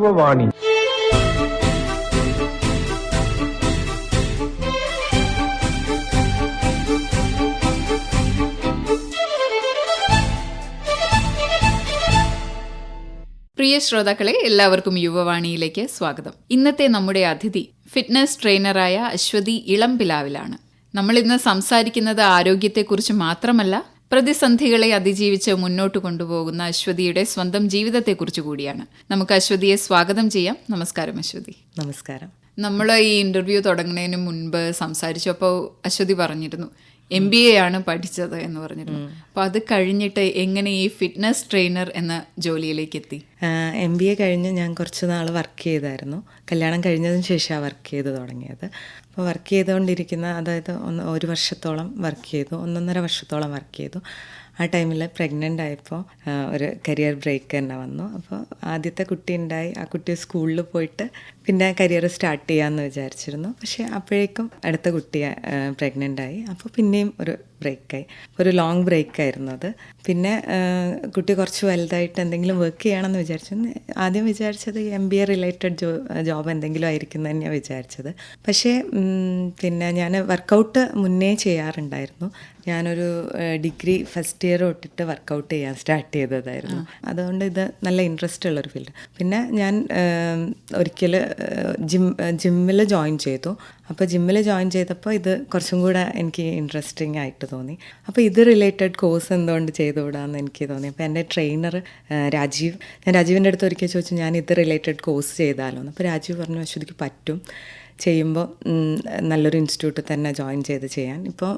യുവവാണി പ്രിയ ശ്രോതാക്കളെ എല്ലാവർക്കും യുവവാണിയിലേക്ക് സ്വാഗതം. ഇന്നത്തെ നമ്മുടെ അതിഥി ഫിറ്റ്നസ് ട്രെയിനറായ അശ്വതി ഇളംപിലാവിലാണ്. നമ്മൾ ഇന്ന് സംസാരിക്കുന്നത് ആരോഗ്യത്തെക്കുറിച്ച് മാത്രമല്ല പ്രതിസന്ധികളെ അതിജീവിച്ച് മുന്നോട്ട് കൊണ്ടുപോകുന്ന അശ്വതിയുടെ സ്വന്തം ജീവിതത്തെക്കുറിച്ച് കൂടിയാണ്. നമുക്ക് അശ്വതിയെ സ്വാഗതം ചെയ്യാം. നമസ്കാരം അശ്വതി. നമസ്കാരം. നമ്മൾ ഈ ഇന്റർവ്യൂ തുടങ്ങുന്നതിന് മുൻപ് സംസാരിച്ചപ്പോൾ അശ്വതി പറഞ്ഞിരുന്നു എം ബി എ ആണ് പഠിച്ചത് എന്ന് പറഞ്ഞിരുന്നു. അപ്പൊ അത് കഴിഞ്ഞിട്ട് എങ്ങനെ ഈ ഫിറ്റ്നസ് ട്രെയിനർ എന്ന ജോലിയിലേക്ക് എത്തി? എം ബി എ കഴിഞ്ഞ് ഞാൻ കുറച്ച് നാൾ വർക്ക് ചെയ്തായിരുന്നു. കല്യാണം കഴിഞ്ഞതിന് ശേഷമാണ് വർക്ക് ചെയ്ത് തുടങ്ങിയത്. അപ്പോൾ വർക്ക് ചെയ്തുകൊണ്ടിരിക്കുന്ന അതായത് ഒന്ന് ഒരു വർഷത്തോളം വർക്ക് ചെയ്തു ഒന്നൊന്നര വർഷത്തോളം വർക്ക് ചെയ്തു. ആ ടൈമിൽ പ്രഗ്നന്റ് ആയപ്പോൾ ഒരു കരിയർ ബ്രേക്ക് തന്നെ വന്നു. അപ്പോൾ ആദ്യത്തെ കുട്ടി ഉണ്ടായി ആ കുട്ടി സ്കൂളിൽ പോയിട്ട് പിന്നെ കരിയർ സ്റ്റാർട്ട് ചെയ്യാമെന്ന് വിചാരിച്ചിരുന്നു. പക്ഷേ അപ്പോഴേക്കും അടുത്ത കുട്ടി പ്രഗ്നന്റ് ആയി. അപ്പോൾ പിന്നെയും ഒരു ബ്രേക്കായി ഒരു ലോങ് ബ്രേക്ക് ആയിരുന്നു അത്. പിന്നെ കുട്ടി കുറച്ച് വലുതായിട്ട് എന്തെങ്കിലും വർക്ക് ചെയ്യണമെന്ന് വിചാരിച്ചു ആദ്യം വിചാരിച്ചത് M B A related jo job എന്തെങ്കിലും ആയിരിക്കും തന്നെയാണ് വിചാരിച്ചത്. പക്ഷേ പിന്നെ ഞാൻ വർക്കൗട്ട് മുന്നേ ചെയ്യാറുണ്ടായിരുന്നു. ഞാനൊരു ഡിഗ്രി ഫസ്റ്റ് ഇയർ തൊട്ടിട്ട് വർക്കൗട്ട് ചെയ്യാൻ സ്റ്റാർട്ട് ചെയ്തതായിരുന്നു. അതുകൊണ്ട് ഇത് നല്ല ഇൻട്രസ്റ്റ് ഉള്ളൊരു ഫീൽഡ് പിന്നെ ഞാൻ ഒരിക്കൽ ജിം ജിമ്മിൽ ജോയിൻ ചെയ്തു. അപ്പോൾ ജിമ്മിൽ ജോയിൻ ചെയ്തപ്പോൾ ഇത് കുറച്ചും കൂടെ എനിക്ക് ഇൻട്രസ്റ്റിംഗ് ആയിട്ട് തോന്നി. അപ്പോൾ ഇത് റിലേറ്റഡ് കോഴ്സ് എന്തുകൊണ്ട് ചെയ്തുകൂടാന്ന് എനിക്ക് തോന്നി. അപ്പോൾ എന്റെ ട്രെയിനർ രാജീവ് ഞാൻ രാജീവിന്റെ അടുത്ത് ഒരിക്കൽ ചോദിച്ചു ഞാൻ ഇത് റിലേറ്റഡ് കോഴ്സ് ചെയ്താലോ അപ്പോൾ രാജീവ് പറഞ്ഞു അശ്വതിക്ക് പറ്റും. ചെയ്യുമ്പോൾ നല്ലൊരു ഇൻസ്റ്റിറ്റ്യൂട്ടിൽ തന്നെ ജോയിൻ ചെയ്ത് ചെയ്യാൻ. ഇപ്പോൾ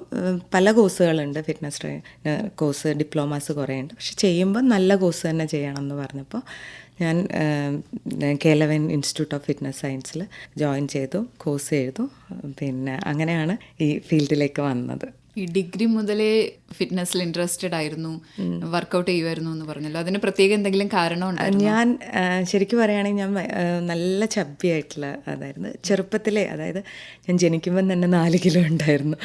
പല കോഴ്സുകളുണ്ട്. ഫിറ്റ്നസ് ട്രെയിനർ കോഴ്സ് ഡിപ്ലോമാസ് കുറേ ഉണ്ട് പക്ഷെ ചെയ്യുമ്പോൾ നല്ല കോഴ്സ് തന്നെ ചെയ്യണം എന്ന് പറഞ്ഞപ്പോൾ ഞാൻ കേലവൻ ഇൻസ്റ്റിറ്റ്യൂട്ട് ഓഫ് ഫിറ്റ്നസ് സയൻസിൽ ജോയിൻ ചെയ്തു കോഴ്സ് ചെയ്തു പിന്നെ അങ്ങനെയാണ് ഈ ഫീൽഡിലേക്ക് വന്നത്. ഈ ഡിഗ്രി മുതലേ ഫിറ്റ്നസ്സിൽ ഇൻട്രസ്റ്റഡ് ആയിരുന്നു വർക്കൗട്ട് ചെയ്യുമായിരുന്നു എന്ന് പറഞ്ഞല്ലോ. അതിന് പ്രത്യേക എന്തെങ്കിലും കാരണം ഞാൻ ശരിക്കും പറയുകയാണെങ്കിൽ ഞാൻ നല്ല ചബ്ബിയായിട്ടുള്ള അതായിരുന്നു. ചെറുപ്പത്തിലെ അതായത് ഞാൻ ജനിക്കുമ്പം തന്നെ നാല് കിലോ ഉണ്ടായിരുന്നു.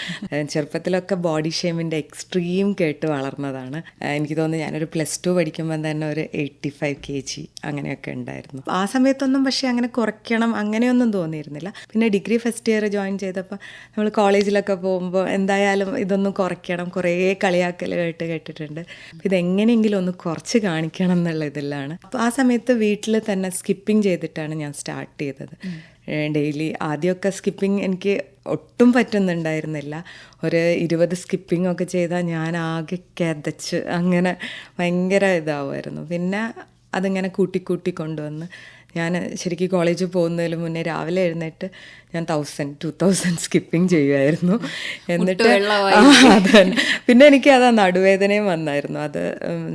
ചെറുപ്പത്തിലൊക്കെ ബോഡി ഷേമിന്റെ എക്സ്ട്രീം കേട്ട് വളർന്നതാണ്. എനിക്ക് തോന്നുന്നു ഞാനൊരു പ്ലസ് ടു പഠിക്കുമ്പം തന്നെ ഒരു എയ്റ്റി ഫൈവ് കെ ജി അങ്ങനെയൊക്കെ ഉണ്ടായിരുന്നു. ആ സമയത്തൊന്നും പക്ഷേ അങ്ങനെ കുറയ്ക്കണം അങ്ങനെയൊന്നും തോന്നിയിരുന്നില്ല. പിന്നെ ഡിഗ്രി ഫസ്റ്റ് ഇയർ ജോയിൻ ചെയ്തപ്പോൾ നമ്മൾ കോളേജിലൊക്കെ പോകുമ്പോൾ എന്തായാലും ഇതൊന്നും കുറയ്ക്കണം. കുറേ കളിയാക്കൽ കേട്ട് കേട്ടിട്ടുണ്ട്. ഇത് ഇതെങ്ങനെയെങ്കിലും ഒന്ന് കുറച്ച് കാണിക്കണം എന്നുള്ള ഇതിലാണ്. അപ്പോൾ ആ സമയത്ത് വീട്ടിൽ തന്നെ സ്കിപ്പിംഗ് ചെയ്തിട്ടാണ് ഞാൻ സ്റ്റാർട്ട് ചെയ്തത്. ഡെയിലി ആദ്യമൊക്കെ സ്കിപ്പിംഗ് എനിക്ക് ഒട്ടും പറ്റുന്നുണ്ടായിരുന്നില്ല. ഒരു ഇരുപത് സ്കിപ്പിംഗ് ഒക്കെ ചെയ്താൽ ഞാൻ ആകെ കിതച്ച് അങ്ങനെ ഭയങ്കര ഇതാവുമായിരുന്നു. പിന്നെ അതിങ്ങനെ കൂട്ടി കൂട്ടി കൊണ്ടുവന്ന് ഞാൻ ശരിക്കും കോളേജിൽ പോകുന്നതിന് മുന്നേ രാവിലെ എഴുന്നേറ്റ് ഞാൻ തൗസൻഡ് ടു തൗസൻഡ് സ്കിപ്പിംഗ് ചെയ്യുമായിരുന്നു എന്നിട്ട് അത്. പിന്നെ എനിക്ക് അത് നടുവേദനയും വന്നായിരുന്നു. അത്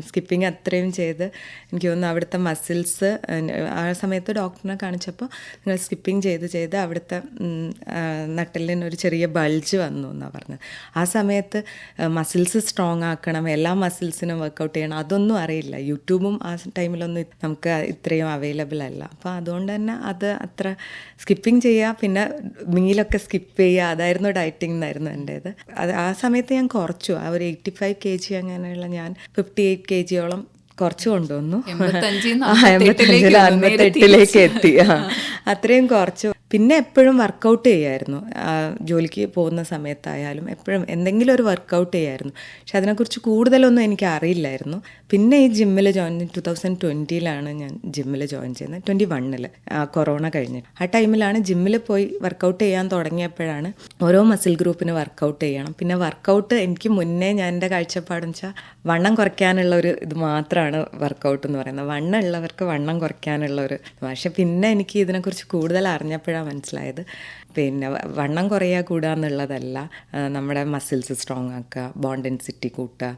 സ്കിപ്പിംഗ് അത്രയും ചെയ്ത് എനിക്ക് തോന്നുന്നു അവിടുത്തെ മസിൽസ് ആ സമയത്ത് ഡോക്ടറിനെ കാണിച്ചപ്പോൾ നിങ്ങൾ സ്കിപ്പിംഗ് ചെയ്ത് ചെയ്ത് അവിടുത്തെ നട്ടലിന് ഒരു ചെറിയ ബൾജ് വന്നു എന്നാണ് പറഞ്ഞത്. ആ സമയത്ത് മസിൽസ് സ്ട്രോങ് ആക്കണം എല്ലാ മസിൽസിനും വർക്കൗട്ട് ചെയ്യണം അതൊന്നും അറിയില്ല. യൂട്യൂബും ആ ടൈമിലൊന്നും നമുക്ക് ഇത്രയും അവൈലബിൾ അല്ല. അപ്പോൾ അതുകൊണ്ട് തന്നെ അത് അത്ര സ്കിപ്പിംഗ് ചെയ്യുക പിന്നെ മീലൊക്കെ സ്കിപ്പ് ചെയ്യുക അതായിരുന്നു ഡയറ്റിംഗ് എന്നായിരുന്നു എന്റേത് അത് ആ സമയത്ത് ഞാൻ കുറച്ചു. ആ ഒരു എയ്റ്റി ഫൈവ് കെ ജി അങ്ങനെയുള്ള ഞാൻ ഫിഫ്റ്റി എയ്റ്റ് കെ ജിയോളം കുറച്ച് കൊണ്ടുവന്നു. എൺപത്തഞ്ചിൽ അൻപത്തെട്ടിലേക്ക് എത്തി. അത്രയും കുറച്ചു. പിന്നെ എപ്പോഴും വർക്കൗട്ട് ചെയ്യായിരുന്നു. ജോലിക്ക് പോകുന്ന സമയത്തായാലും എപ്പോഴും എന്തെങ്കിലും ഒരു വർക്കൗട്ട് ചെയ്യായിരുന്നു. പക്ഷെ അതിനെക്കുറിച്ച് കൂടുതലൊന്നും എനിക്ക് അറിയില്ലായിരുന്നു. പിന്നെ ഈ ജിമ്മിൽ ജോയിൻ ടു തൗസൻഡ് ട്വന്റിയിലാണ് ഞാൻ ജിമ്മിൽ ജോയിൻ ചെയ്യുന്നത് ട്വന്റി വണ്ണിൽ കൊറോണ കഴിഞ്ഞിട്ട്. ആ ടൈമിലാണ് ജിമ്മിൽ പോയി വർക്കൗട്ട് ചെയ്യാൻ തുടങ്ങിയപ്പോഴാണ് ഓരോ മസിൽ ഗ്രൂപ്പിന് വർക്കൗട്ട് ചെയ്യണം. പിന്നെ വർക്കൗട്ട് എനിക്ക് മുന്നേ ഞാൻ എന്റെ കാഴ്ചപ്പാടെന്ന് വെച്ചാൽ വണ്ണം കുറയ്ക്കാനുള്ള ഒരു ഇത് മാത്രമാണ് വർക്കൗട്ട് എന്ന് പറയുന്നത്. വണ്ണം ഉള്ളവർക്ക് വണ്ണം കുറയ്ക്കാനുള്ള ഒരു പക്ഷെ പിന്നെ എനിക്ക് ഇതിനെക്കുറിച്ച് കൂടുതൽ അറിഞ്ഞപ്പോഴാണ് മനസ്സിലായത്. പിന്നെ വണ്ണം കുറയുക കൂടുക എന്നുള്ളതല്ല നമ്മുടെ മസിൽസ് സ്ട്രോങ് ആക്കുക ബോണ്ട് ഡെൻസിറ്റി കൂട്ടുക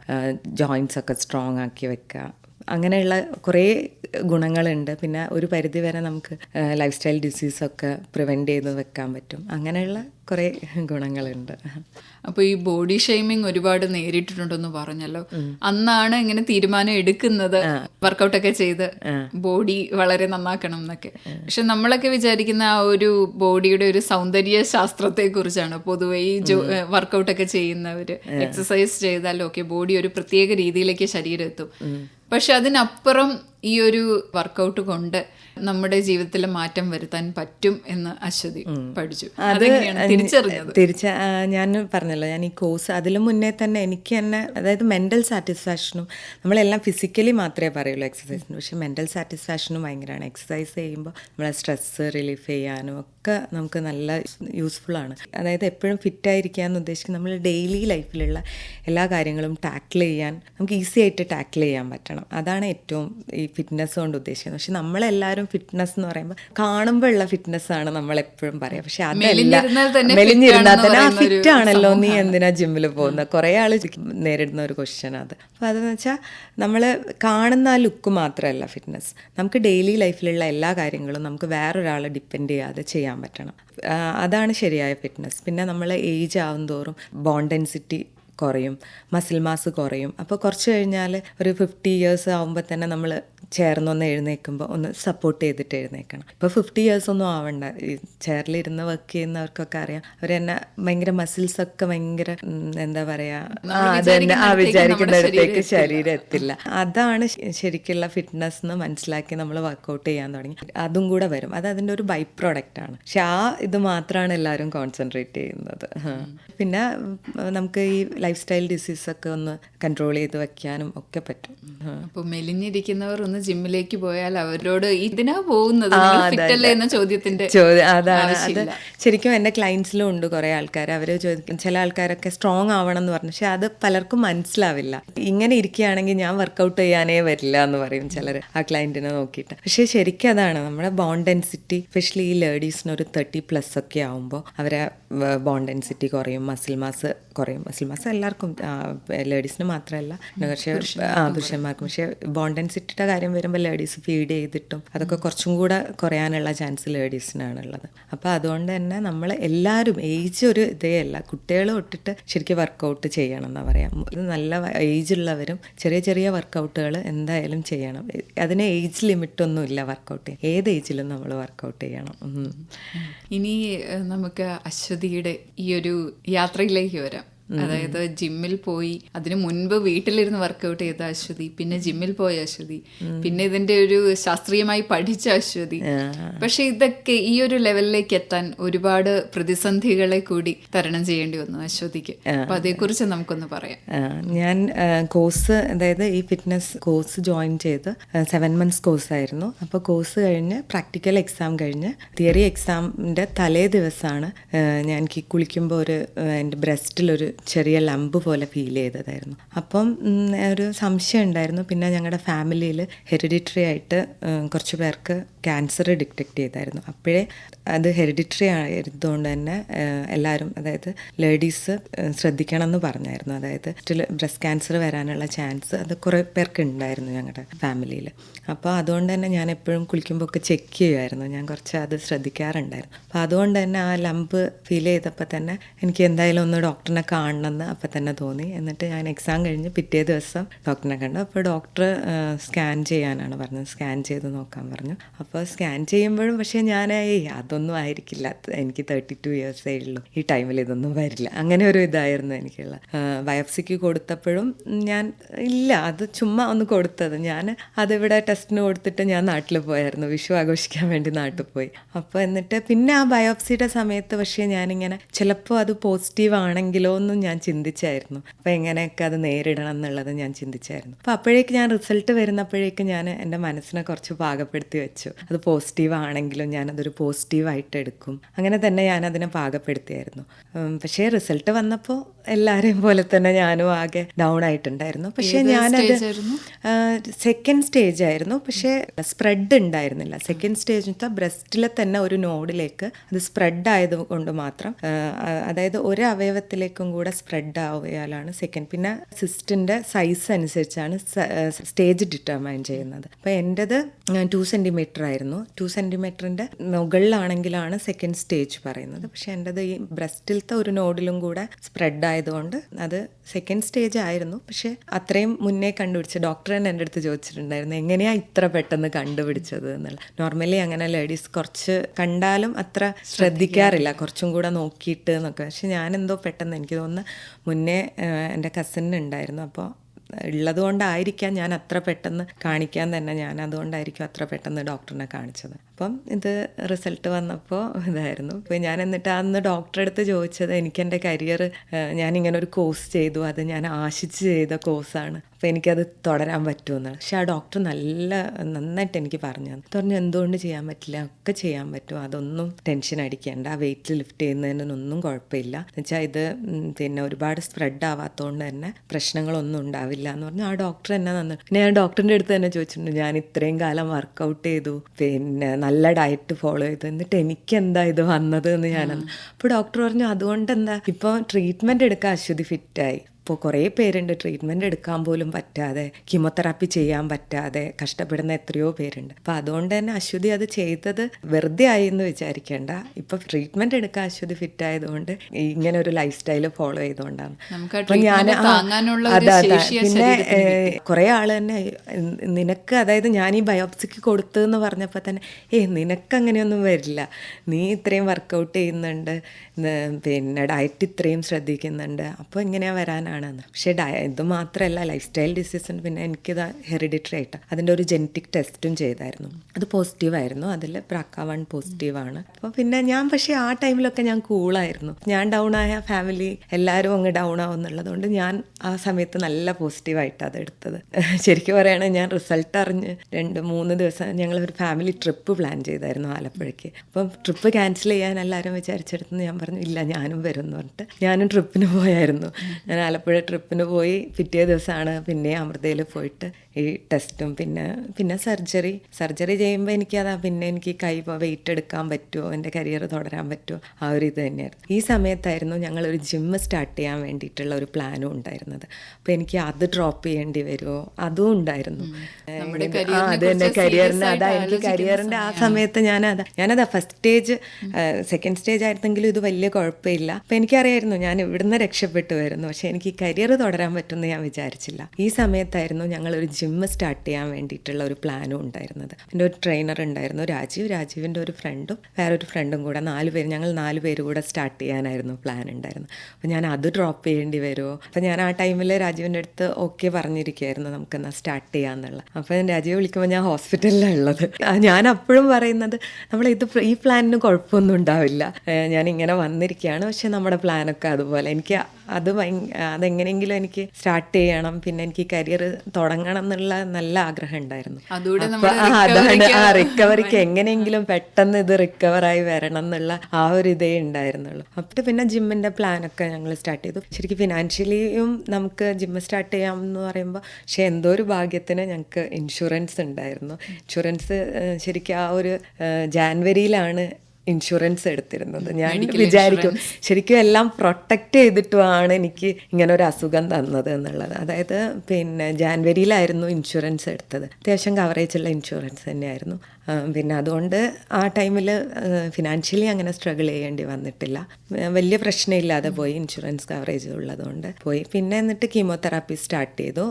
ജോയിൻസ് ഒക്കെ സ്ട്രോങ് ആക്കി വെക്കുക. അങ്ങനെയുള്ള കുറേ ഗുണങ്ങളുണ്ട്. പിന്നെ ഒരു പരിധി വരെ നമുക്ക് ലൈഫ് സ്റ്റൈൽ ഡിസീസൊക്കെ പ്രിവെന്റ് ചെയ്ത് വെക്കാൻ പറ്റും. അങ്ങനെയുള്ള കുറേ ഗുണങ്ങളുണ്ട്. അപ്പോൾ ഈ ബോഡി ഷെയ്മിങ് ഒരുപാട് നേരിട്ടിട്ടുണ്ടെന്ന് പറഞ്ഞല്ലോ. അന്നാണ് ഇങ്ങനെ തീരുമാനം എടുക്കുന്നത് വർക്കൗട്ടൊക്കെ ചെയ്ത് ബോഡി വളരെ നന്നാക്കണം എന്നൊക്കെ. പക്ഷെ നമ്മളൊക്കെ വിചാരിക്കുന്ന ആ ഒരു ബോഡിയുടെ ഒരു സൗന്ദര്യ ശാസ്ത്രത്തെ കുറിച്ചാണ്. പൊതുവെ ഈ വർക്കൗട്ട് ഒക്കെ ചെയ്യുന്നവര് എക്സസൈസ് ചെയ്താലും ഓക്കെ ബോഡി ഒരു പ്രത്യേക രീതിയിലേക്ക് ശരീരം എത്തും. പക്ഷെ അതിനപ്പുറം ഈ ഒരു വർക്കൗട്ട് കൊണ്ട് നമ്മുടെ ജീവിതത്തിൽ മാറ്റം വരുത്താൻ പറ്റും എന്ന് അശ്വതി പഠിച്ചു. അത് തിരിച്ചറിഞ്ഞത്? തിരിച്ച ഞാൻ പറഞ്ഞല്ലോ ഞാൻ ഈ കോഴ്സ് അതിനു മുന്നേ തന്നെ എനിക്ക് തന്നെ അതായത് മെന്റൽ സാറ്റിസ്ഫാക്ഷനും നമ്മളെല്ലാം ഫിസിക്കലി മാത്രമേ പറയുള്ളൂ എക്സസൈസിന് പക്ഷേ മെന്റൽ സാറ്റിസ്ഫാക്ഷനും ഭയങ്കരമാണ്. എക്സസൈസ് ചെയ്യുമ്പോൾ നമ്മളെ സ്ട്രെസ്സ് റിലീഫ് ചെയ്യാനും ഒക്കെ നമുക്ക് നല്ല യൂസ്ഫുൾ ആണ്. അതായത് എപ്പോഴും ഫിറ്റ് ആയിരിക്കുക എന്ന് ഉദ്ദേശിക്കുന്നത് നമ്മൾ ഡെയിലി ലൈഫിലുള്ള എല്ലാ കാര്യങ്ങളും ടാക്കിൾ ചെയ്യാൻ നമുക്ക് ഈസി ആയിട്ട് ടാക്കിൾ ചെയ്യാൻ പറ്റണം. അതാണ് ഏറ്റവും ഈ ഫിറ്റ്നസ് കൊണ്ട് ഉദ്ദേശിക്കുന്നത്. പക്ഷെ നമ്മളെല്ലാവരും ഫിറ്റ്നസ് എന്ന് പറയുമ്പോൾ കാണുമ്പോൾ ഉള്ള ഫിറ്റ്നസ് ആണ് നമ്മൾ എപ്പോഴും പറയാം. പക്ഷെ അതല്ല. മെലിഞ്ഞിരുന്നാൽ തന്നെ ആ ഫിറ്റ് ആണല്ലോ നീ എന്തിനാ ജിമ്മിൽ പോകുന്നത് കുറേ ആൾ നേരിടുന്ന ഒരു ക്വസ്റ്റ്യൻ അത്. അപ്പോൾ അതെന്ന് വെച്ചാൽ നമ്മൾ കാണുന്ന ആ ലുക്ക് മാത്രമല്ല ഫിറ്റ്നസ് നമുക്ക് ഡെയിലി ലൈഫിലുള്ള എല്ലാ കാര്യങ്ങളും നമുക്ക് വേറൊരാളെ ഡിപ്പെൻഡ് ചെയ്യാതെ ചെയ്യാൻ പറ്റണം. അതാണ് ശരിയായ ഫിറ്റ്നസ് പിന്നെ നമ്മൾ ഏജ് ആവും തോറും ബോൺ ഡെൻസിറ്റി കുറയും. മസിൽ മാസ് കുറയും. അപ്പോൾ കുറച്ച് കഴിഞ്ഞാൽ ഒരു ഫിഫ്റ്റി ഇയേഴ്സ് ആകുമ്പോൾ തന്നെ നമ്മൾ ചേർന്നൊന്ന് എഴുന്നേൽക്കുമ്പോൾ ഒന്ന് സപ്പോർട്ട് ചെയ്തിട്ട് എഴുന്നേൽക്കണം. ഇപ്പോൾ ഫിഫ്റ്റി ഇയേഴ്സ് ഒന്നും ആവണ്ട. ഈ ചെയറിലിരുന്ന് വർക്ക് ചെയ്യുന്നവർക്കൊക്കെ അറിയാം. അവർ തന്നെ ഭയങ്കര മസിൽസ് ഒക്കെ ഭയങ്കര എന്താ പറയാ ആ, അത് തന്നെ ആ വിചാരിക്കുന്നിടത്തേക്ക് ശരീരം എത്തില്ല. അതാണ് ശരിക്കുള്ള ഫിറ്റ്നസ് എന്ന് മനസ്സിലാക്കി നമ്മൾ വർക്കൗട്ട് ചെയ്യാൻ തുടങ്ങി. അതും കൂടെ വരും. അത് അതിന്റെ ഒരു ബൈ പ്രോഡക്റ്റ് ആണ്. പക്ഷെ ആ ഇത് മാത്രമാണ് എല്ലാവരും കോൺസെൻട്രേറ്റ് ചെയ്യുന്നത്. പിന്നെ നമുക്ക് ഈ ലൈഫ് സ്റ്റൈൽ ഡിസീസൊക്കെ ഒന്ന് കൺട്രോൾ ചെയ്ത് വെക്കാനും ഒക്കെ പറ്റും. അപ്പോൾ മെലിഞ്ഞിരിക്കുന്നവർ ഒന്ന് ജിമ്മിലേക്ക് പോയാൽ അവരോട് ഇതിനാ പോകുന്നത്? എന്ന ചോദ്യത്തിന്റെ ചോദ്യം അതാണ് അത് ശരിക്കും എന്റെ ക്ലയൻസിലും ഉണ്ട് കുറേ ആൾക്കാർ. അവർ ചോദിക്കും ചില ആൾക്കാരൊക്കെ സ്ട്രോങ് ആവണം എന്ന് പറഞ്ഞു. പക്ഷെ അത് പലർക്കും മനസ്സിലാവില്ല. ഇങ്ങനെ ഇരിക്കുകയാണെങ്കിൽ ഞാൻ വർക്കൗട്ട് ചെയ്യാനേ വരില്ല എന്ന് പറയും ചിലർ ആ ക്ലയന്റിനെ നോക്കിയിട്ട്. പക്ഷേ ശരിക്കും അതാണ് നമ്മുടെ ബോണ്ട് ഡെൻസിറ്റി സ്പെഷ്യലി ഈ ലേഡീസിന് ഒരു തേർട്ടി പ്ലസ് ഒക്കെ ആവുമ്പോൾ അവരെ ബോണ്ട് ഡെൻസിറ്റി കുറയും മസിൽ മാസ് കുറയും. മസിൽ മാസ് എല്ലാവർക്കും ലേഡീസിന് മാത്രമല്ല പക്ഷേ ആ പുരുഷന്മാർക്കും. പക്ഷേ ബോണ്ട് ഡെൻസിറ്റിയുടെ കാര്യം വരുമ്പോൾ ലേഡീസ് ഫീഡ് ചെയ്തിട്ടും അതൊക്കെ കുറച്ചും കൂടെ കുറയാനുള്ള ചാൻസ് ലേഡീസിനാണുള്ളത് അപ്പോൾ അതുകൊണ്ട് തന്നെ നമ്മൾ എല്ലാവരും ഏജ് ഒരു ഇതേ അല്ല. കുട്ടികൾ തൊട്ടിട്ട് ശരിക്കും വർക്കൗട്ട് ചെയ്യണം എന്നാ പറയാം. നല്ല ഏജ് ഉള്ളവരും ചെറിയ ചെറിയ വർക്കൗട്ടുകൾ എന്തായാലും ചെയ്യണം. അതിന് ഏജ് ലിമിറ്റൊന്നും ഇല്ല വർക്കൗട്ട് ഏത് ഏജിലും നമ്മൾ വർക്കൗട്ട് ചെയ്യണം. ഇനി നമുക്ക് അശ്വതിയുടെ ഈ ഒരു യാത്രയിലേക്ക് വരാം. അതായത് ജിമ്മിൽ പോയി അതിനു മുൻപ് വീട്ടിലിരുന്ന് വർക്കൗട്ട് ചെയ്ത അശ്വതി പിന്നെ ജിമ്മിൽ പോയ അശ്വതി പിന്നെ ഇതിന്റെ ഒരു ശാസ്ത്രീയമായി പഠിച്ച അശ്വതി. പക്ഷെ ഇതൊക്കെ ഈ ഒരു ലെവലിലേക്ക് എത്താൻ ഒരുപാട് പ്രതിസന്ധികളെ കൂടി തരണം ചെയ്യേണ്ടി വന്നു അശ്വതിക്ക്. അപ്പൊ അതേക്കുറിച്ച് നമുക്കൊന്ന് പറയാം. ഞാൻ കോഴ്സ് അതായത് ഈ ഫിറ്റ്നസ് കോഴ്സ് ജോയിൻ ചെയ്ത് സെവൻ മന്ത്സ് കോഴ്സ് ആയിരുന്നു. അപ്പോൾ കോഴ്സ് കഴിഞ്ഞ് പ്രാക്ടിക്കൽ എക്സാം കഴിഞ്ഞ് തിയറി എക്സാമിന്റെ തലേ ദിവസമാണ് ഞാൻ കുളിക്കുമ്പോൾ ഒരു എന്റെ ബ്രസ്റ്റിലൊരു ചെറിയ ലംബ് പോലെ ഫീൽ ചെയ്തതായിരുന്നു. അപ്പം ഒരു സംശയം ഉണ്ടായിരുന്നു. പിന്നെ ഞങ്ങളുടെ ഫാമിലിയിൽ ഹെറിഡിറ്ററി ആയിട്ട് കുറച്ച് പേർക്ക് ക്യാൻസർ ഡിറ്റക്ട് ചെയ്തായിരുന്നു. അപ്പോഴേ അത് ഹെറിഡിറ്ററി ആയതുകൊണ്ട് തന്നെ എല്ലാവരും അതായത് ലേഡീസ് ശ്രദ്ധിക്കണം എന്ന് പറഞ്ഞായിരുന്നു. അതായത് ബ്രസ്റ്റ് ക്യാൻസർ വരാനുള്ള ചാൻസ് അത് കുറേ പേർക്ക് ഉണ്ടായിരുന്നു ഞങ്ങളുടെ ഫാമിലിയിൽ അപ്പോൾ അതുകൊണ്ട് തന്നെ ഞാൻ എപ്പോഴും കുളിക്കുമ്പോൾ ഒക്കെ ചെക്ക് ചെയ്യുമായിരുന്നു ഞാൻ കുറച്ച് അത് ശ്രദ്ധിക്കാറുണ്ടായിരുന്നു. അപ്പോൾ അതുകൊണ്ട് തന്നെ ആ ലംബ് ഫീൽ ചെയ്തപ്പോൾ തന്നെ എനിക്ക് എന്തായാലും ഒന്ന് ഡോക്ടറിനെ കാണണമെന്ന് അപ്പം തന്നെ തോന്നി. എന്നിട്ട് ഞാൻ എക്സാം കഴിഞ്ഞ് പിറ്റേ ദിവസം ഡോക്ടറിനെ കണ്ടു. അപ്പോൾ ഡോക്ടർ സ്കാൻ ചെയ്യാനാണ് പറഞ്ഞത്. സ്കാൻ ചെയ്ത് നോക്കാൻ പറഞ്ഞു. അപ്പോൾ സ്കാൻ ചെയ്യുമ്പോഴും പക്ഷേ ഞാൻ അതൊന്നും ആയിരിക്കില്ല. എനിക്ക് തേർട്ടി ടു ഇയേഴ്സേ ഉള്ളൂ. ഈ ടൈമിൽ ഇതൊന്നും വരില്ല. അങ്ങനെ ഒരു ഇതായിരുന്നു എനിക്കുള്ള ബയോപ്സിക്ക് കൊടുത്തപ്പോഴും ഞാൻ ഇല്ല അത് ചുമ്മാ ഒന്ന് കൊടുത്തത്. ഞാൻ അതിവിടെ ടെസ്റ്റിന് കൊടുത്തിട്ട് ഞാൻ നാട്ടിൽ പോയായിരുന്നു. വിഷു ആഘോഷിക്കാൻ വേണ്ടി നാട്ടിൽ പോയി. അപ്പോൾ എന്നിട്ട് പിന്നെ ആ ബയോപ്സിയുടെ സമയത്ത് പക്ഷേ ഞാനിങ്ങനെ ചിലപ്പോൾ അത് പോസിറ്റീവ് ആണെങ്കിലോ എന്നും ഞാൻ ചിന്തിച്ചായിരുന്നു. അപ്പോൾ എങ്ങനെയൊക്കെ അത് നേരിടണം എന്നുള്ളത് ഞാൻ ചിന്തിച്ചായിരുന്നു. അപ്പോൾ അപ്പോഴേക്ക് ഞാൻ റിസൾട്ട് വരുന്നപ്പോഴേക്ക് ഞാൻ എന്റെ മനസ്സിനെ കുറച്ച് പാകപ്പെടുത്തി വെച്ചു. അത് പോസിറ്റീവ് ആണെങ്കിലും ഞാനതൊരു പോസിറ്റീവായിട്ട് എടുക്കും. അങ്ങനെ തന്നെ ഞാൻ അതിനെ പാകപ്പെടുത്തിയായിരുന്നു. പക്ഷേ റിസൾട്ട് വന്നപ്പോൾ എല്ലാവരെയും പോലെ തന്നെ ഞാനും ആകെ ഡൗൺ ആയിട്ടുണ്ടായിരുന്നു. പക്ഷേ ഞാനത് സെക്കൻഡ് സ്റ്റേജ് ആയിരുന്നു. പക്ഷേ സ്പ്രെഡ് ഉണ്ടായിരുന്നില്ല. സെക്കൻഡ് സ്റ്റേജ് വെച്ചാൽ ബ്രസ്റ്റിലെ തന്നെ ഒരു നോഡിലേക്ക് അത് സ്പ്രെഡ് ആയത് കൊണ്ട് മാത്രം അതായത് ഒരു അവയവത്തിലേക്കും കൂടെ സ്പ്രെഡ് ആവുകയാലാണ് സെക്കൻഡ് പിന്നെ സിസ്റ്റിന്റെ സൈസ് അനുസരിച്ചാണ് സ്റ്റേജ് ഡിറ്റർമൈൻ ചെയ്യുന്നത്. അപ്പോൾ എന്റെത് ടു സെന്റിമീറ്റർ ആയിരുന്നു. ടു സെന്റിമീറ്ററിന്റെ മുകളിലാണെങ്കിലാണ് സെക്കൻഡ് സ്റ്റേജ് പറയുന്നത്. പക്ഷേ എന്റെത് ഈ ബ്രസ്റ്റിലത്തെ ഒരു നോഡിലും കൂടെ സ്പ്രെഡ് ആയതുകൊണ്ട് അത് സെക്കൻഡ് സ്റ്റേജ് ആയിരുന്നു. പക്ഷേ അത്രയും മുന്നേ കണ്ടുപിടിച്ച ഡോക്ടർ തന്നെ എന്റെ അടുത്ത് ചോദിച്ചിട്ടുണ്ടായിരുന്നു എങ്ങനെയാണ് ഇത്ര പെട്ടെന്ന് കണ്ടുപിടിച്ചത്? എന്നുള്ള. നോർമലി അങ്ങനെ ലേഡീസ് കുറച്ച് കണ്ടാലും അത്ര ശ്രദ്ധിക്കാറില്ല കുറച്ചും കൂടെ നോക്കിയിട്ട് എന്നൊക്കെ. പക്ഷെ ഞാനെന്തോ പെട്ടെന്ന് എനിക്ക് തോന്നുന്നു മുന്നേ എന്റെ കസിൻ ഉണ്ടായിരുന്നു. അപ്പോൾ ഉള്ളത് കൊണ്ടായിരിക്കാം ഞാൻ അത്ര പെട്ടെന്ന് കാണിക്കാൻ തന്നെ ഞാൻ അതുകൊണ്ടായിരിക്കും അത്ര പെട്ടെന്ന് ഡോക്ടറിനെ കാണിച്ചത്. അപ്പം ഇത് റിസൾട്ട് വന്നപ്പോൾ ഇതായിരുന്നു. അപ്പോൾ ഞാൻ എന്നിട്ട് അന്ന് ഡോക്ടറെ അടുത്ത് ചോദിച്ചത് എനിക്ക് എന്റെ കരിയർ ഞാനിങ്ങനെ ഒരു കോഴ്സ് ചെയ്തു. അത് ഞാൻ ആശിച്ച് ചെയ്ത കോഴ്സാണ്. അപ്പോൾ എനിക്കത് തുടരാൻ പറ്റുമെന്നാണ്. പക്ഷെ ആ ഡോക്ടർ നല്ല നന്നായിട്ട് എനിക്ക് പറഞ്ഞു തന്നു. പറഞ്ഞു എന്തുകൊണ്ട് ചെയ്യാൻ പറ്റില്ല? ഒക്കെ ചെയ്യാൻ പറ്റും. അതൊന്നും ടെൻഷൻ അടിക്കേണ്ട. ആ വെയിറ്റ് ലിഫ്റ്റ് ചെയ്യുന്നതിനൊന്നും കുഴപ്പമില്ല. എന്നുവെച്ചാൽ ഇത് പിന്നെ ഒരുപാട് സ്പ്രെഡ് ആവാത്തതുകൊണ്ട് തന്നെ പ്രശ്നങ്ങളൊന്നും ഉണ്ടാവില്ല എന്ന് പറഞ്ഞു. ആ ഡോക്ടർ എന്നെ നന്നു പിന്നെ ഞാൻ ഡോക്ടറിന്റെ അടുത്ത് തന്നെ ചോദിച്ചിട്ടുണ്ട്. ഞാൻ ഇത്രയും കാലം വർക്കൗട്ട് ചെയ്തു. പിന്നെ നല്ല ഡയറ്റ് ഫോളോ ചെയ്തു. എന്നിട്ട് എനിക്ക് എന്താ ഇത് വന്നത്? എന്ന് ഞാൻ അപ്പോൾ ഡോക്ടർ പറഞ്ഞു അതുകൊണ്ട് എന്താ ഇപ്പോൾ ട്രീറ്റ്മെന്റ് എടുക്കാൻ അശ്വതി ഫിറ്റായി. ഇപ്പോൾ കുറേ പേരുണ്ട് ട്രീറ്റ്മെന്റ് എടുക്കാൻ പോലും പറ്റാതെ കീമോതെറാപ്പി ചെയ്യാൻ പറ്റാതെ കഷ്ടപ്പെടുന്ന എത്രയോ പേരുണ്ട്. അപ്പോൾ അതുകൊണ്ട് തന്നെ അശ്വതി അത് ചെയ്തത് വെറുതെ ആയി എന്ന് വിചാരിക്കേണ്ട. ഇപ്പോൾ ട്രീറ്റ്മെന്റ് എടുക്കാൻ അശ്വതി ഫിറ്റ് ആയതുകൊണ്ട് ഇങ്ങനെ ഒരു ലൈഫ് സ്റ്റൈൽ ഫോളോ ചെയ്തുകൊണ്ടാണ്. അപ്പം ഞാൻ. പിന്നെ കുറേ ആൾ തന്നെ നിനക്ക് അതായത് ഞാൻ ഈ ബയോപ്സിക്ക് കൊടുത്തു എന്ന് പറഞ്ഞപ്പോൾ തന്നെ ഏ നിനക്ക് അങ്ങനെയൊന്നും വരില്ല. നീ ഇത്രയും വർക്കൗട്ട് ചെയ്യുന്നുണ്ട്. പിന്നെ ഡയറ്റ് ഇത്രയും ശ്രദ്ധിക്കുന്നുണ്ട്. അപ്പോൾ എങ്ങനെയാ വരാനാണെന്ന് പക്ഷേ ഡയ ഇത് മാത്രമല്ല ലൈഫ് സ്റ്റൈൽ ഡിസീസ് ഡിസീസിന് പിന്നെ എനിക്കിത് ഹെറിഡിറ്ററി ആയിട്ട് അതിന്റെ ഒരു ജെനറ്റിക് ടെസ്റ്റും ചെയ്തായിരുന്നു. അത് പോസിറ്റീവ് ആയിരുന്നു. അതിൽ ബ്രാക്ക വൺ പോസിറ്റീവ് ആണ്. അപ്പോൾ പിന്നെ ഞാൻ പക്ഷേ ആ ടൈമിലൊക്കെ ഞാൻ കൂളായിരുന്നു ഞാൻ ഡൗൺ ആയ ഫാമിലി എല്ലാവരും അങ്ങ് ഡൗൺ ആവുന്നുള്ളതുകൊണ്ട് ഞാൻ ആ സമയത്ത് നല്ല പോസിറ്റീവായിട്ട് അത് എടുത്തത്. ശരിക്കും പറയുകയാണെങ്കിൽ ഞാൻ റിസൾട്ട് അറിഞ്ഞ് രണ്ട് മൂന്ന് ദിവസം ഞങ്ങൾ ഒരു ഫാമിലി ട്രിപ്പ് പ്ലാൻ ചെയ്തായിരുന്നു ആലപ്പുഴയ്ക്ക്. അപ്പം ട്രിപ്പ് ക്യാൻസൽ ചെയ്യാൻ എല്ലാവരും വിചാരിച്ചെടുത്തെന്ന് ഞാൻ പറഞ്ഞു ഇല്ല ഞാനും വരും എന്ന് പറഞ്ഞിട്ട് ഞാനും ട്രിപ്പിന് പോയായിരുന്നു. ഞാൻ ആലപ്പുഴ ട്രിപ്പിന് പോയി. പിറ്റേ ദിവസമാണ് പിന്നെ അമൃതയിൽ പോയിട്ട് ഈ ടെസ്റ്റും പിന്നെ പിന്നെ സർജറി. സർജറി ചെയ്യുമ്പോൾ എനിക്കതാ പിന്നെ എനിക്ക് കൈ വെയിറ്റ് എടുക്കാൻ പറ്റുമോ എന്റെ കരിയർ തുടരാൻ പറ്റുമോ ആ ഒരു ഇത് തന്നെയായിരുന്നു. ഈ സമയത്തായിരുന്നു ഞങ്ങളൊരു ജിമ്മ് സ്റ്റാർട്ട് ചെയ്യാൻ വേണ്ടിയിട്ടുള്ള ഒരു പ്ലാനും ഉണ്ടായിരുന്നത്. അപ്പോൾ എനിക്ക് അത് ഡ്രോപ്പ് ചെയ്യേണ്ടി വരുമോ അതും ഉണ്ടായിരുന്നു. അത് തന്നെ കരിയറിന്റെ അതാ എനിക്ക് കരിയറിന്റെ ആ സമയത്ത് ഞാനതാ ഞാനതാ ഫസ്റ്റ് സ്റ്റേജ് സെക്കൻഡ് സ്റ്റേജ് ആയിരുന്നെങ്കിലും ഇത് വലിയ കുഴപ്പമില്ല. അപ്പം എനിക്കറിയായിരുന്നു ഞാൻ ഇവിടുന്ന് രക്ഷപ്പെട്ടു വരുന്നു പക്ഷേ എനിക്ക് ഈ കരിയർ തുടരാൻ പറ്റുമെന്ന് ഞാൻ വിചാരിച്ചില്ല. ഈ സമയത്തായിരുന്നു ഞങ്ങളൊരു ജിമ്മ് സ്റ്റാർട്ട് ചെയ്യാൻ വേണ്ടിയിട്ടുള്ള ഒരു പ്ലാനും ഉണ്ടായിരുന്നത്. എന്റെ ഒരു ട്രെയിനർ ഉണ്ടായിരുന്നു രാജീവ്. രാജീവിന്റെ ഒരു ഫ്രണ്ടും വേറൊരു ഫ്രണ്ടും കൂടെ നാല് പേര് ഞങ്ങൾ നാല് പേര് കൂടെ സ്റ്റാർട്ട് ചെയ്യാനായിരുന്നു പ്ലാൻ ഉണ്ടായിരുന്നു അപ്പോൾ ഞാൻ അത് ഡ്രോപ്പ് ചെയ്യേണ്ടി വരുമോ അപ്പോൾ ഞാൻ ആ ടൈമിൽ രാജീവിന്റെ അടുത്ത് ഓക്കെ പറഞ്ഞിരിക്കുകയായിരുന്നു നമുക്കെന്നാൽ സ്റ്റാർട്ട് ചെയ്യാമെന്നുള്ള അപ്പോൾ രാജീവ് വിളിക്കുമ്പോൾ ഞാൻ ഹോസ്പിറ്റലിലാണ് ഉള്ളത്. ഞാൻ അപ്പോഴും പറയുന്നത് നമ്മൾ ഇത് ഈ പ്ലാനിന് കുഴപ്പമൊന്നും ഉണ്ടാവില്ല. ഞാൻ ഇങ്ങനെ വന്നിരിക്കുകയാണ് പക്ഷേ നമ്മുടെ പ്ലാനൊക്കെ അതുപോലെ. എനിക്ക് അത് അതെങ്ങനെയെങ്കിലും എനിക്ക് സ്റ്റാർട്ട് ചെയ്യണം. പിന്നെ എനിക്ക് കരിയർ തുടങ്ങണം എന്നുള്ള നല്ല ആഗ്രഹം ഉണ്ടായിരുന്നു. അതുകൊണ്ട് ആ, അതാണ് recovery-ക്ക് ആ റിക്കവറിക്ക് എങ്ങനെയെങ്കിലും പെട്ടെന്ന് ഇത് റിക്കവറായി വരണം എന്നുള്ള ആ ഒരു ഇതേ ഉണ്ടായിരുന്നുള്ളൂ. അപ്പോൾ പിന്നെ ജിമ്മിന്റെ പ്ലാനൊക്കെ ഞങ്ങൾ സ്റ്റാർട്ട് ചെയ്തു. ശരിക്കും ഫിനാൻഷ്യലിയും നമുക്ക് ജിമ്മ് സ്റ്റാർട്ട് ചെയ്യാം എന്ന് പറയുമ്പോൾ പക്ഷേ എന്തോ ഒരു ഭാഗ്യത്തിന് ഞങ്ങൾക്ക് ഇൻഷുറൻസ് ഉണ്ടായിരുന്നു. ഇൻഷുറൻസ് ശരിക്കും ആ ഒരു ജാൻവരിയിലാണ് ഇൻഷുറൻസ് എടുത്തിരുന്നത്. ഞാൻ വിചാരിക്കും ശരിക്കും എല്ലാം പ്രൊട്ടക്റ്റ് ചെയ്തിട്ടുമാണ് എനിക്ക് ഇങ്ങനെ ഒരു അസുഖം തന്നത് എന്നുള്ളത്. അതായത് പിന്നെ ജാൻവരിയിലായിരുന്നു ഇൻഷുറൻസ് എടുത്തത്. അത്യാവശ്യം കവറേജുള്ള ഇൻഷുറൻസ് തന്നെയായിരുന്നു. പിന്നെ അതുകൊണ്ട് ആ ടൈമിൽ ഫിനാൻഷ്യലി അങ്ങനെ സ്ട്രഗിൾ ചെയ്യേണ്ടി വന്നിട്ടില്ല. വലിയ പ്രശ്നമില്ലാതെ പോയി ഇൻഷുറൻസ് കവറേജ് ഉള്ളതുകൊണ്ട് പോയി. പിന്നെ എന്നിട്ട് കീമോതെറാപ്പി സ്റ്റാർട്ട് ചെയ്തു.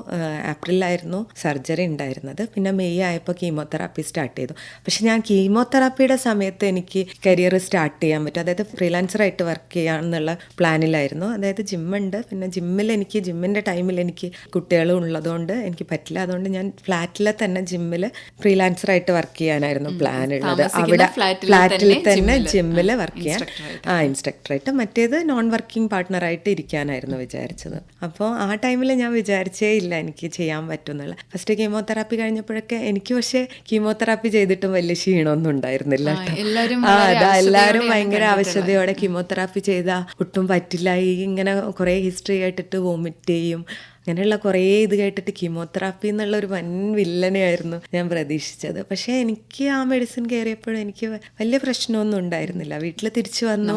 ഏപ്രിലായിരുന്നു സർജറി ഉണ്ടായിരുന്നത്. പിന്നെ മെയ് ആയപ്പോൾ കീമോതെറാപ്പി സ്റ്റാർട്ട് ചെയ്തു. പക്ഷെ ഞാൻ കീമോതെറാപ്പിയുടെ സമയത്ത് എനിക്ക് കരിയർ സ്റ്റാർട്ട് ചെയ്യാൻ പറ്റും. അതായത് ഫ്രീലാൻസറായിട്ട് വർക്ക് ചെയ്യാമെന്നുള്ള പ്ലാനിലായിരുന്നു അതായത് ജിമ്മുണ്ട് പിന്നെ ജിമ്മിൽ എനിക്ക് ജിമ്മിന്റെ ടൈമിൽ എനിക്ക് കുട്ടികളും ഉള്ളതുകൊണ്ട് എനിക്ക് പറ്റില്ല. അതുകൊണ്ട് ഞാൻ ഫ്ലാറ്റിലെ തന്നെ ജിമ്മിൽ ഫ്രീലാൻസറായിട്ട് വർക്ക് ചെയ്യാനായിരുന്നു പ്ലാൻ ഉള്ളത്. അവിടെ ഫ്ലാറ്റിൽ തന്നെ ജിമ്മിൽ വർക്ക് ചെയ്യാൻ. ആ ഇൻസ്ട്രക്ടറായിട്ട് മറ്റേത് നോൺ വർക്കിംഗ് പാർട്ട്ണറായിട്ട് ഇരിക്കാനായിരുന്നു വിചാരിച്ചത്. അപ്പോൾ ആ ടൈമിൽ ഞാൻ വിചാരിച്ചേ ഇല്ല എനിക്ക് ചെയ്യാൻ പറ്റുന്നുള്ള. ഫസ്റ്റ് കീമോതെറാപ്പി കഴിഞ്ഞപ്പോഴൊക്കെ എനിക്ക് പക്ഷേ കീമോതെറാപ്പി ചെയ്തിട്ടും വലിയ ക്ഷീണമൊന്നും ഉണ്ടായിരുന്നില്ല ആ, എല്ലാവരും അതാ ഭയങ്കര ആവശ്യതയോടെ കീമോതെറാപ്പി ചെയ്താൽ ഒട്ടും പറ്റില്ല. ഈ ഇങ്ങനെ കുറേ ഹിസ്റ്ററി ആയിട്ടിട്ട് വോമിറ്റ് ചെയ്യും. അങ്ങനെയുള്ള കുറേ ഇത് കേട്ടിട്ട് കീമോതെറാപ്പി എന്നുള്ള ഒരു വൻ വില്ലനെയായിരുന്നു ഞാൻ പ്രതീക്ഷിച്ചത്. പക്ഷേ എനിക്ക് ആ മെഡിസിൻ കയറിയപ്പോഴും എനിക്ക് വലിയ പ്രശ്നമൊന്നും ഉണ്ടായിരുന്നില്ല. വീട്ടിൽ തിരിച്ചു വന്നു.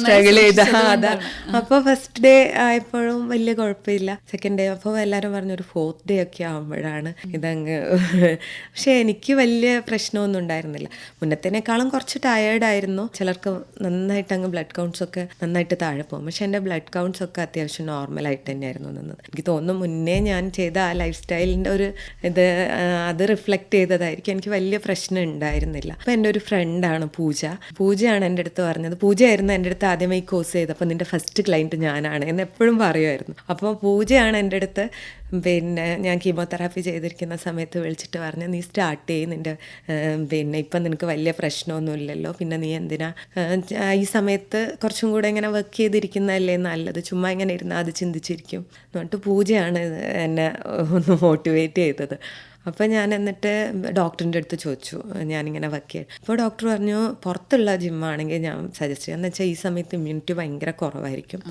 സ്ട്രഗിൾ ചെയ്ത. അപ്പൊ അതാ. അപ്പോൾ ഫസ്റ്റ് ഡേ ആയപ്പോഴും വലിയ കുഴപ്പമില്ല. സെക്കൻഡ് ഡേ അപ്പോൾ എല്ലാവരും പറഞ്ഞു ഒരു ഫോർത്ത് ഡേ ഒക്കെ ആകുമ്പോഴാണ് ഇതങ്ങ് പക്ഷേ എനിക്ക് വലിയ പ്രശ്നമൊന്നും ഉണ്ടായിരുന്നില്ല. മുന്നത്തേനേക്കാളും കുറച്ച് ടയേർഡായിരുന്നു ചിലർക്ക് നന്നായിട്ട് അങ്ങ് ബ്ലഡ് കൗണ്ട്സ് ഒക്കെ നന്നായിട്ട് താഴെ പോകും. പക്ഷേ എന്റെ ബ്ലഡ് കൗണ്ട്സ് ഒക്കെ അത്യാവശ്യം നോർമലായിട്ട് തന്നെയായിരുന്നു. ജിമ്മിലായിരുന്നു നിന്നത് എനിക്ക് തോന്നുന്നു മുന്നേ ഞാൻ ചെയ്ത ആ ലൈഫ് സ്റ്റൈലിന്റെ ഒരു ഇത് അത് റിഫ്ലക്റ്റ് ചെയ്തതായിരിക്കും. എനിക്ക് വലിയ പ്രശ്നം ഉണ്ടായിരുന്നില്ല. അപ്പോൾ എന്റെ ഒരു ഫ്രണ്ടാണ് പൂജ. പൂജയാണ് എന്റെ അടുത്ത് പറഞ്ഞത്. പൂജയായിരുന്നു എന്റെ അടുത്ത് ആദ്യമായി കോഴ്സ് ചെയ്തപ്പോൾ നിന്റെ ഫസ്റ്റ് ക്ലയന്റ് ഞാനാണ് എന്ന് എപ്പോഴും പറയുമായിരുന്നു. അപ്പോൾ പൂജയാണ് എന്റെ അടുത്ത് പിന്നെ ഞാൻ കീമോതെറാപ്പി ചെയ്തിരിക്കുന്ന സമയത്ത് വിളിച്ചിട്ട് പറഞ്ഞു നീ സ്റ്റാർട്ട് ചെയ്യും നിന്റെ പിന്നെ ഇപ്പം നിനക്ക് വലിയ പ്രശ്നമൊന്നുമില്ലല്ലോ പിന്നെ നീ എന്തിനാ ഈ സമയത്ത് കുറച്ചും കൂടെ ഇങ്ങനെ വർക്ക് ചെയ്തിരിക്കുന്നതല്ലേ നല്ലത് ചുമ്മാ ഇങ്ങനെ ഇരുന്നാൽ അത് ചിന്തിച്ചിരിക്കും എന്നിട്ട് പൂജയാണ് എന്നെ ഒന്ന് മോട്ടിവേറ്റ് ചെയ്തത്. അപ്പോൾ ഞാൻ എന്നിട്ട് ഡോക്ടറിന്റെ അടുത്ത് ചോദിച്ചു ഞാനിങ്ങനെ വർക്ക് ചെയ്യും. അപ്പോൾ ഡോക്ടർ പറഞ്ഞു പുറത്തുള്ള ജിമ്മാണെങ്കിൽ ഞാൻ സജസ്റ്റ് ചെയ്യാം. എന്ന് വെച്ചാൽ ഈ സമയത്ത് ഇമ്മ്യൂണിറ്റി ഭയങ്കര കുറവായിരിക്കും.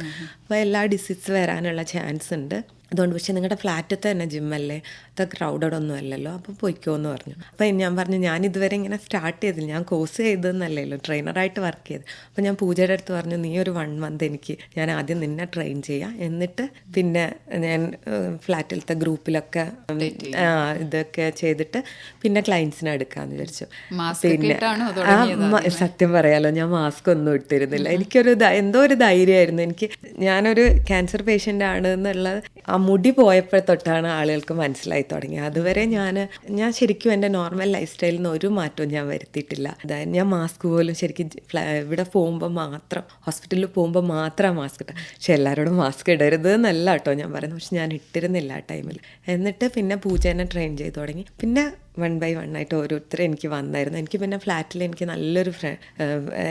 അപ്പോൾ എല്ലാ ഡിസീസ് വരാനുള്ള ചാൻസ് ഉണ്ട്. അതുകൊണ്ട് പക്ഷേ നിങ്ങളുടെ ഫ്ലാറ്റത്തെ തന്നെ ജിമ്മല്ലേ? അത് ക്രൗഡഡ് ഒന്നും അല്ലല്ലോ. അപ്പോൾ പൊയ്ക്കോ എന്ന് പറഞ്ഞു. അപ്പോൾ ഞാൻ പറഞ്ഞു ഞാൻ ഇതുവരെ ഇങ്ങനെ സ്റ്റാർട്ട് ചെയ്തില്ല. ഞാൻ കോഴ്സ് ചെയ്തതെന്നല്ലല്ലോ. ട്രെയിനറായിട്ട് വർക്ക് ചെയ്ത്. അപ്പോൾ ഞാൻ പൂജയുടെ അടുത്ത് പറഞ്ഞു നീ ഒരു വൺ മന്ത് എനിക്ക് ഞാൻ ആദ്യം നിന്നെ ട്രെയിൻ ചെയ്യാം. എന്നിട്ട് പിന്നെ ഞാൻ ഫ്ലാറ്റിലത്തെ ഗ്രൂപ്പിലൊക്കെ ഇതൊക്കെ ചെയ്തിട്ട് പിന്നെ ക്ലയൻസിനെ എടുക്കാമെന്ന് വിചാരിച്ചു. പിന്നെ സത്യം പറയാലോ ഞാൻ മാസ്ക് ഒന്നും ഇട്ടിരുന്നില്ല. എനിക്കൊരു എന്തോ ഒരു ധൈര്യമായിരുന്നു. എനിക്ക് ഞാനൊരു ക്യാൻസർ പേഷ്യന്റ് ആണ് എന്നുള്ളത് ആ മുടി പോയപ്പോൾ തൊട്ടാണ് ആളുകൾക്ക് മനസ്സിലായി തുടങ്ങിയത് അതുവരെ ഞാൻ ഞാൻ ശരിക്കും എന്റെ നോർമൽ ലൈഫ് സ്റ്റൈലിൽ നിന്ന് ഒരു മാറ്റവും ഞാൻ വരുത്തിയിട്ടില്ല. അതായത് ഞാൻ മാസ്ക് പോലും ശരിക്കും ഇവിടെ പോകുമ്പോൾ മാത്രം ഹോസ്പിറ്റലിൽ പോകുമ്പോൾ മാത്രം മാസ്ക് ഇട്ട പക്ഷെ എല്ലാവരോടും മാസ്ക് ഇടരുത് എന്നല്ല കേട്ടോ ഞാൻ പറയുന്നത്. പക്ഷെ ഞാൻ ഇട്ടിരുന്നില്ല ആ ടൈമിൽ എന്നിട്ട് പിന്നെ പൂജേനെ ട്രെയിൻ ചെയ്ത് തുടങ്ങി. പിന്നെ വൺ ബൈ വൺ ആയിട്ട് ഓരോരുത്തരും എനിക്ക് വന്നായിരുന്നു. എനിക്ക് പിന്നെ ഫ്ലാറ്റിൽ എനിക്ക് നല്ലൊരു ഫ്രണ്ട്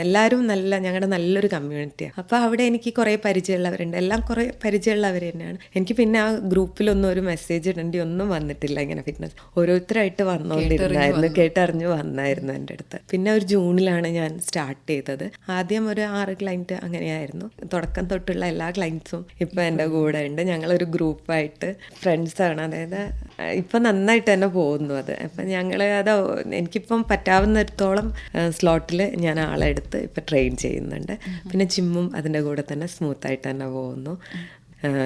എല്ലാവരും നല്ല ഞങ്ങളുടെ നല്ലൊരു കമ്മ്യൂണിറ്റിയാണ് അപ്പോൾ അവിടെ എനിക്ക് കുറേ പരിചയമുള്ളവരുണ്ട്. എല്ലാം കുറേ പരിചയമുള്ളവർ തന്നെയാണ്. എനിക്ക് പിന്നെ ആ ഗ്രൂപ്പിലൊന്നും ഒരു മെസ്സേജ് ഇടേണ്ടി ഒന്നും വന്നിട്ടില്ല ഇങ്ങനെ ഫിറ്റ്നസ് ഓരോരുത്തരായിട്ട് വന്നുകൊണ്ടിരുന്നായിരുന്നു കേട്ടറിഞ്ഞ് വന്നായിരുന്നു എന്റെ അടുത്ത്. പിന്നെ ഒരു ജൂണിലാണ് ഞാൻ സ്റ്റാർട്ട് ചെയ്തത്. ആദ്യം ഒരു ആറ് ക്ലൈന്റ് അങ്ങനെയായിരുന്നു. തുടക്കം തൊട്ടുള്ള എല്ലാ ക്ലൈന്റ്സും ഇപ്പം എന്റെ കൂടെ ഉണ്ട്. ഞങ്ങളൊരു ഗ്രൂപ്പായിട്ട് ഫ്രണ്ട്സാണ് അതായത് ഇപ്പം നന്നായിട്ട് തന്നെ പോകുന്നു അത്. അപ്പം ഞങ്ങൾ അത് എനിക്കിപ്പം പറ്റാവുന്നിടത്തോളം സ്ലോട്ടിൽ ഞാൻ ആളെടുത്ത് ഇപ്പം ട്രെയിൻ ചെയ്യുന്നുണ്ട്. പിന്നെ ജിമ്മും അതിന്റെ കൂടെ തന്നെ സ്മൂത്തായിട്ട് തന്നെ പോകുന്നു.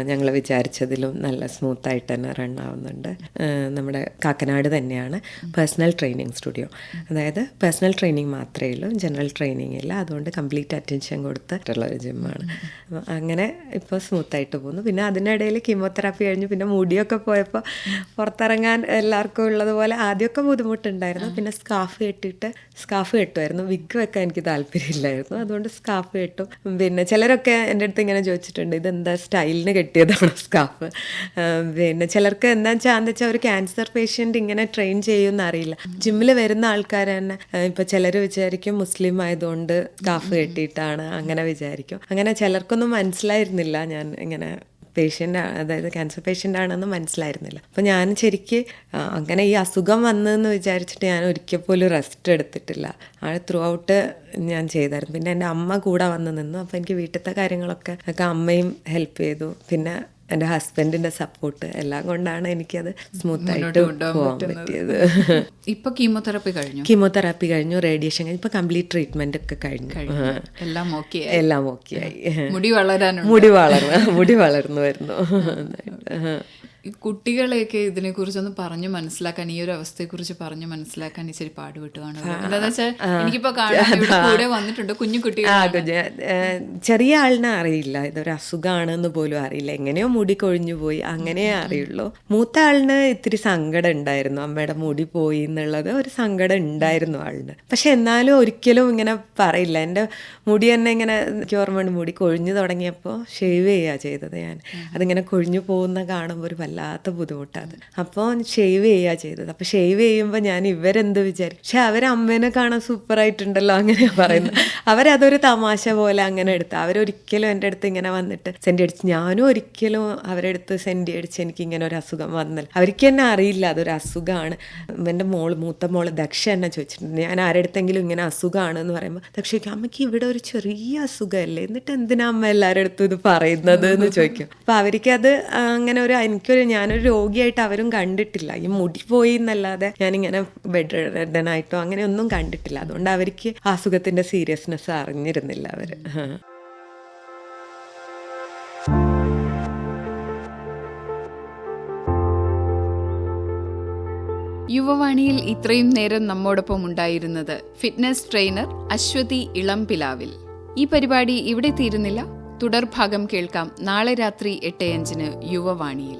ഞങ്ങൾ വിചാരിച്ചതിലും നല്ല സ്മൂത്തായിട്ട് തന്നെ റൺ ആവുന്നുണ്ട്. നമ്മുടെ കാക്കനാട് തന്നെയാണ് പേഴ്സണൽ ട്രെയിനിങ് സ്റ്റുഡിയോ അതായത് പേഴ്സണൽ ട്രെയിനിങ് മാത്രമേ ഉള്ളൂ ജനറൽ ട്രെയിനിങ് ഇല്ല. അതുകൊണ്ട് കംപ്ലീറ്റ് അറ്റൻഷൻ കൊടുത്തിട്ടുള്ള ഒരു ജിമ്മാണ് അങ്ങനെ ഇപ്പോൾ സ്മൂത്തായിട്ട് പോകുന്നു. പിന്നെ അതിനിടയിൽ കീമോതെറാപ്പി കഴിഞ്ഞ് പിന്നെ മുടിയൊക്കെ പോയപ്പോൾ പുറത്തിറങ്ങാൻ എല്ലാവർക്കും ഉള്ളതുപോലെ ആദ്യമൊക്കെ ബുദ്ധിമുട്ടുണ്ടായിരുന്നു. പിന്നെ സ്കാഫ് കെട്ടിയിട്ട് സ്കാഫ് കെട്ടുമായിരുന്നു വിഗ് വെക്കാൻ എനിക്ക് താല്പര്യമില്ലായിരുന്നു. അതുകൊണ്ട് സ്കാഫ് കെട്ടും. പിന്നെ ചിലരൊക്കെ എന്റെ അടുത്ത് ഇങ്ങനെ ചോദിച്ചിട്ടുണ്ട് ഇതെന്താ സ്റ്റൈലിന് കെട്ടിയതാണ് സ്കാഫ് പിന്നെ ചിലർക്ക് എന്താ വെച്ചാൽ എന്താ വെച്ചാൽ ഒരു ക്യാൻസർ പേഷ്യന്റ് ഇങ്ങനെ ട്രെയിൻ ചെയ്യുമെന്ന് അറിയില്ല. ജിമ്മിൽ വരുന്ന ആൾക്കാർ തന്നെ ഇപ്പം ചിലർ വിചാരിക്കും മുസ്ലിം ആയതുകൊണ്ട് സ്കാഫ് കെട്ടിയിട്ടാണ് അങ്ങനെ വിചാരിക്കും. അങ്ങനെ ചിലർക്കൊന്നും മനസ്സിലായിരുന്നില്ല ഞാൻ ഇങ്ങനെ പേഷ്യന്റ് അതായത് ക്യാൻസർ പേഷ്യന്റ് ആണെന്ന് മനസ്സിലായിരുന്നില്ല. അപ്പോൾ ഞാൻ ശരിക്ക് അങ്ങനെ ഈ അസുഖം വന്നതെന്ന് വിചാരിച്ചിട്ട് ഞാൻ ഒരിക്കൽ പോലും റെസ്റ്റ് എടുത്തിട്ടില്ല. ആ ത്രൂ ഔട്ട് ഞാൻ ചെയ്തായിരുന്നു. പിന്നെ എന്റെ അമ്മ കൂടെ വന്ന് നിന്നു. അപ്പോൾ എനിക്ക് വീട്ടിലത്തെ കാര്യങ്ങളൊക്കെ ഒക്കെ അമ്മയും ഹെൽപ്പ് ചെയ്തു. പിന്നെ എന്റെ ഹസ്ബൻഡിന്റെ സപ്പോർട്ട് എല്ലാം കൊണ്ടാണ് എനിക്കത് സ്മൂത്തായിട്ട് പോകാൻ പറ്റിയത്. ഇപ്പൊ കീമോതെറാപ്പി കഴിഞ്ഞു? കീമോതെറാപ്പി കഴിഞ്ഞു റേഡിയേഷൻ കഴിഞ്ഞു ഇപ്പൊ കംപ്ലീറ്റ് ട്രീറ്റ്മെന്റ് ഒക്കെ കഴിഞ്ഞു. എല്ലാം ഓക്കെ എല്ലാം ഓക്കെ ആയി. മുടി വളരാനുണ്ട്. മുടി വളർന്നു മുടി വളർന്നു വരുന്നു. ഈ കുട്ടികളെയൊക്കെ ഇതിനെ കുറിച്ചൊന്ന് പറഞ്ഞു മനസ്സിലാക്കാൻ ഈ ഒരു അവസ്ഥയെ കുറിച്ച് പറഞ്ഞു മനസ്സിലാക്കാൻ ഇച്ചിരി പാടുപെട്ട് എന്താണെന്ന് വെച്ചാൽ എനിക്കിപ്പോ കൂടെ വന്നിട്ടുണ്ട് കുഞ്ഞു കുട്ടികൾ ചെറിയ ആളിനെ അറിയില്ല. ഇതൊരു അസുഖമാണെന്ന് പോലും അറിയില്ല. എങ്ങനെയോ മുടി കൊഴിഞ്ഞു പോയി. അങ്ങനെ അറിയുള്ളൂ. മൂത്ത ആളിന് ഇത്തിരി സങ്കടം ഉണ്ടായിരുന്നു. അമ്മയുടെ മുടി പോയി എന്നുള്ളത് ഒരു സങ്കടം ഉണ്ടായിരുന്നു ആളിന്. പക്ഷെ എന്നാലും ഒരിക്കലും ഇങ്ങനെ പറയില്ല. എന്റെ മുടി തന്നെ ഇങ്ങനെ എനിക്ക് ഓർമ്മയുണ്ട് മുടി കൊഴിഞ്ഞു തുടങ്ങിയപ്പോൾ ഷേവ് ചെയ്യുക ചെയ്തത് ഞാൻ. അതിങ്ങനെ കൊഴിഞ്ഞു പോകുന്ന കാണുമ്പോൾ ഒരു വല്ലാത്ത ബുദ്ധിമുട്ടാണ്. അപ്പോൾ ഷേവ് ചെയ്യുക ചെയ്തത്. അപ്പോൾ ഷേവ് ചെയ്യുമ്പോൾ ഞാൻ ഇവരെന്ത് വിചാരിക്കും പക്ഷെ അവർ അമ്മേനെ കാണാൻ സൂപ്പറായിട്ടുണ്ടല്ലോ അങ്ങനെ പറയുന്നത്. അവരതൊരു തമാശ പോലെ അങ്ങനെ എടുത്ത് അവരൊരിക്കലും എന്റെ അടുത്ത് ഇങ്ങനെ വന്നിട്ട് സെന്റി അടിച്ച് ഞാനും ഒരിക്കലും അവരുടെ അടുത്ത് സെന്റി അടിച്ച് എനിക്ക് ഇങ്ങനെ ഒരു അസുഖം വന്നില്ല. അവർക്ക് തന്നെ അറിയില്ല അതൊരു അസുഖമാണ് എന്റെ മോൾ മൂത്ത മോൾ ദക്ഷ എന്നെ ചോദിച്ചിട്ടുണ്ട്. ഞാൻ ആരെടുത്തെങ്കിലും ഇങ്ങനെ അസുഖമാണ് എന്ന് പറയുമ്പോൾ ദക്ഷയ്ക്ക് അമ്മയ്ക്ക് ഇവിടെ ഒരു ചെറിയ അസുഖമല്ലേ? എന്നിട്ട് എന്തിനാ അമ്മ എല്ലാവരുടെ അടുത്തും ഇത് പറയുന്നത് എന്ന് ചോദിക്കും. അപ്പോൾ അത് അങ്ങനെ ഒരു എനിക്കൊരു ഞാനൊരു രോഗിയായിട്ട് അവരും കണ്ടിട്ടില്ല. ഈ മുടി പോയി എന്നല്ലാതെ ഞാനിങ്ങനെ ബെഡ് റെഡനായിട്ടോ അങ്ങനെ ഒന്നും കണ്ടിട്ടില്ല. അതുകൊണ്ട് അവർക്ക് അസുഖത്തിന്റെ സീരിയസ്നെസ് അറിഞ്ഞിരുന്നില്ല അവർ. യുവവാണിയിൽ ഇത്രയും നേരം നമ്മോടൊപ്പം ഉണ്ടായിരുന്നത് ഫിറ്റ്നസ് ട്രെയിനർ അശ്വതി ഇളംപിലാവിൽ. ഈ പരിപാടി ഇവിടെ തീരുന്നില്ല. തുടർഭാഗം കേൾക്കാം നാളെ രാത്രി എട്ട് അഞ്ചിന് യുവവാണിയിൽ.